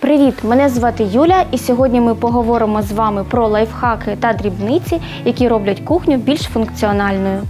Привіт! Мене звати Юля, і сьогодні ми поговоримо з вами про лайфхаки та дрібниці, які роблять кухню більш функціональною.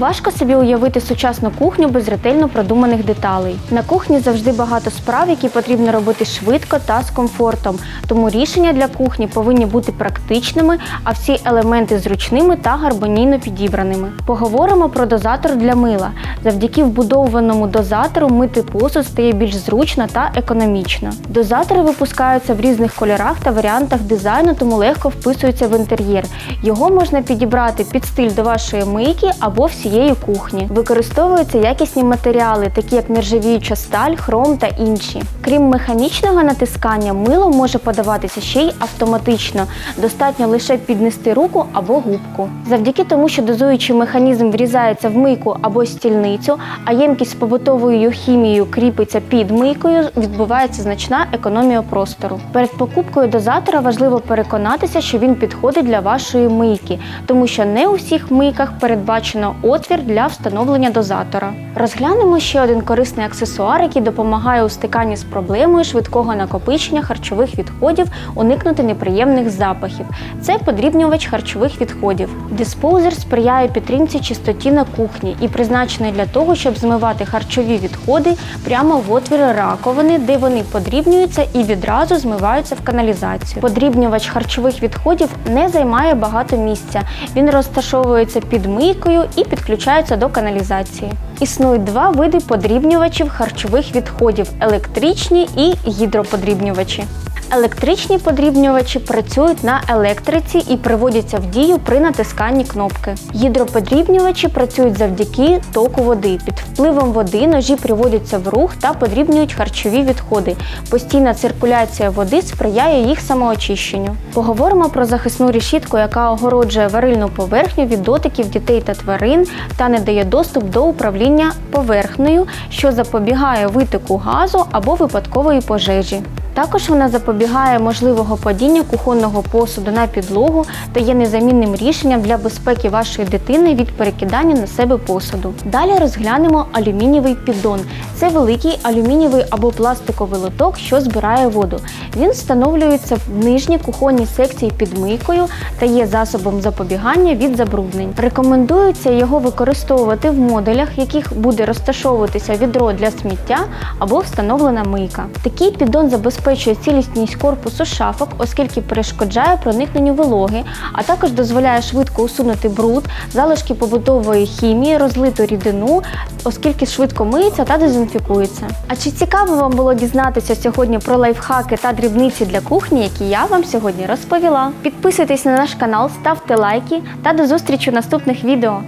Важко собі уявити сучасну кухню без ретельно продуманих деталей. На кухні завжди багато справ, які потрібно робити швидко та з комфортом. Тому рішення для кухні повинні бути практичними, а всі елементи зручними та гармонійно підібраними. Поговоримо про дозатор для мила. Завдяки вбудованому дозатору мити посуд стає більш зручно та економічно. Дозатори випускаються в різних кольорах та варіантах дизайну, тому легко вписуються в інтер'єр. Його можна підібрати під стиль до вашої мийки або всієї кухні. Використовуються якісні матеріали, такі як нержавіюча сталь, хром та інші. Крім механічного натискання, мило може подаватися ще й автоматично. Достатньо лише піднести руку або губку. Завдяки тому, що дозуючий механізм врізається в мийку або стільницю, а ємкість з побутовою хімією кріпиться під мийкою, відбувається значна економія простору. Перед покупкою дозатора важливо переконатися, що він підходить для вашої мийки, тому що не у всіх мийках передбачено отвір для встановлення дозатора. Розглянемо ще один корисний аксесуар, який допомагає у стиканні з проблемою швидкого накопичення харчових відходів, уникнути неприємних запахів. Це подрібнювач харчових відходів. Диспоузер сприяє підтримці чистоті на кухні і призначений для того, щоб змивати харчові відходи прямо в отвір раковини, де вони подрібнюються і відразу змиваються в каналізацію. Подрібнювач харчових відходів не займає багато місця. Він розташовується під мийкою і підключається до каналізації. Існують два види подрібнювачів харчових відходів електричні і гідроподрібнювачі. Електричні подрібнювачі працюють на електриці і приводяться в дію при натисканні кнопки. Гідроподрібнювачі працюють завдяки току води. Під впливом води ножі приводяться в рух та подрібнюють харчові відходи. Постійна циркуляція води сприяє їх самоочищенню. Поговоримо про захисну решітку, яка огороджує варильну поверхню від дотиків дітей та тварин та не дає доступ до управління поверхнею, що запобігає витоку газу або випадкової пожежі. Також вона запобігає можливого падіння кухонного посуду на підлогу та є незамінним рішенням для безпеки вашої дитини від перекидання на себе посуду. Далі розглянемо алюмінієвий піддон. Це великий алюмінієвий або пластиковий лоток, що збирає воду. Він встановлюється в нижній кухонній секції під мийкою та є засобом запобігання від забруднень. Рекомендується його використовувати в модулях, в яких буде розташовуватися відро для сміття або встановлена мийка. Такий піддон забезпечує цілісність корпусу шафок, оскільки перешкоджає проникненню вологи, а також дозволяє швидко усунути бруд, залишки побутової хімії, розлиту рідину, оскільки швидко миється та дезінфікується. А чи цікаво вам було дізнатися сьогодні про лайфхаки та дрібниці для кухні, які я вам сьогодні розповіла? Підписуйтесь на наш канал, ставте лайки та до зустрічі у наступних відео.